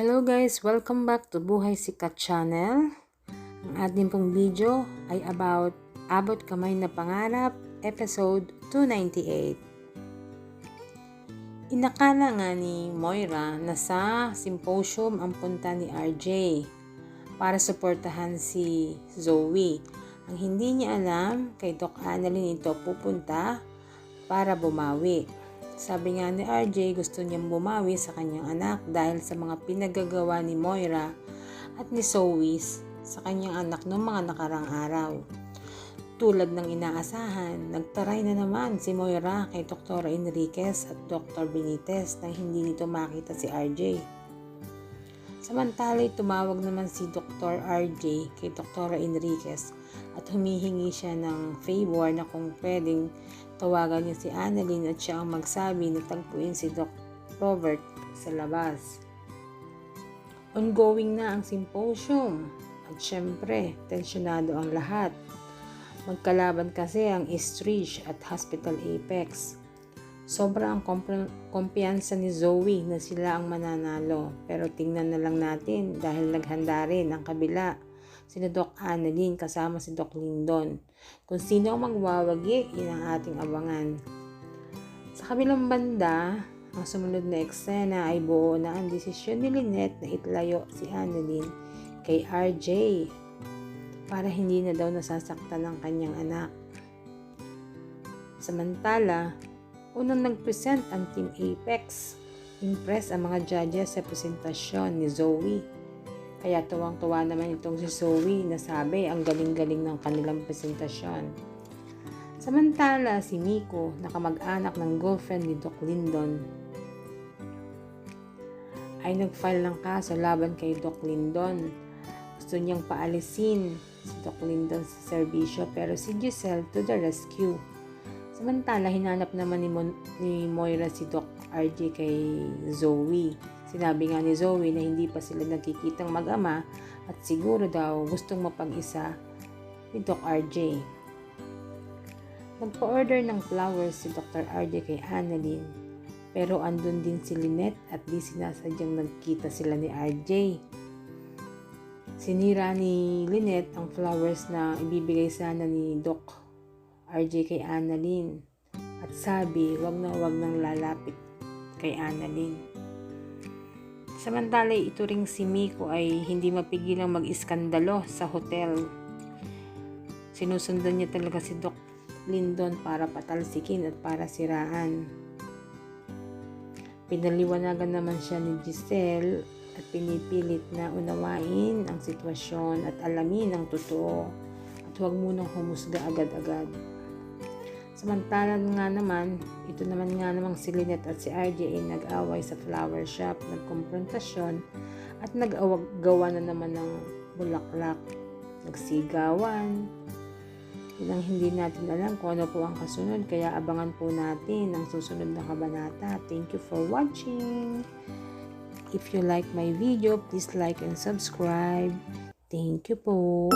Hello guys! Welcome back to Buhay Sikat Channel. Ang ating pong video ay about Abot Kamay na Pangarap, episode 298. Inakala nga ni Moira na sa symposium ang punta ni RJ para suportahan si Zoe. Ang hindi niya alam, kay Doc Annalyn ito pupunta para bumawi. Sabi nga ni RJ, gusto niyang bumawi sa kanyang anak dahil sa mga pinagagawa ni Moira at ni Zoe sa kanyang anak noong mga nakarang araw. Tulad ng inaasahan, nagtaray na naman si Moira kay Dr. Enriquez at Dr. Benitez nang hindi nito makita si RJ. Samantala'y tumawag naman si Dr. RJ kay Dr. Enriquez at humihingi siya ng favor na kung pwedeng tawagan niya si Annalyn at siya ang magsabi na tagpuin si Doc Robert sa labas. Ongoing na ang symposium at syempre, tensyonado ang lahat. Magkalaban kasi ang Eastridge at Hospital Apex. Sobra ang komp- kumpiyansa ni Zoe na sila ang mananalo. Pero tingnan na lang natin dahil naghanda rin ang kabila. Sina Doc Annalyn kasama si Doc Lindon. Kung sino ang magwawagi, yun ang ating abangan. Sa kabilang banda, ang sumunod na eksena ay buo na ang desisyon ni Lynette na itlayo si Annalyn kay RJ para hindi na daw nasasaktan ng kanyang anak. Samantala, unang nag-present ang Team Apex. Impress ang mga judges sa presentasyon ni Zoe. Kaya tuwang-tuwa naman itong si Zoe na sabi ang galing-galing ng kanilang presentasyon. Samantala, si Miko, nakamag-anak ng girlfriend ni Doc Lindon, ay nag-file ng kaso laban kay Doc Lindon. Gusto niyang paalisin si Doc Lindon sa serbisyo pero si Giselle to the rescue. Samantala, hinanap naman ni, Mon- ni Moira si Doc RJ kay Zoe. Sinabi nga ni Zoe na hindi pa sila nagkikitang mag-ama at siguro daw gustong mapag-isa ni Doc RJ. Nagpa-order ng flowers si Dr. RJ kay Annalyn pero andun din si Lynette at di sinasadyang nagkita sila ni RJ. Sinira ni Lynette ang flowers na ibibigay sana ni Doc RJ kay Annalyn. At sabi, wag na wag nang lalapit kay Annalyn. Samantala, ito ring si Miko ay hindi mapigilang mag-iskandalo sa hotel. Sinusundan niya talaga si Doc Lindon para patalsikin at para siraan. Pinaliwanagan naman siya ni Giselle at pinipilit na unawain ang sitwasyon at alamin ang totoo at huwag munang humusga agad-agad. Samantala nga naman, ito naman nga namang si Lynette at si RJ ay nag-away sa flower shop, nagkomprontasyon at nag-gawa na naman ng bulaklak, nagsigawan. Yun ang hindi natin alam kung ano po ang kasunod, kaya abangan po natin ang susunod na kabanata. Thank you for watching! If you like my video, please like and subscribe. Thank you po!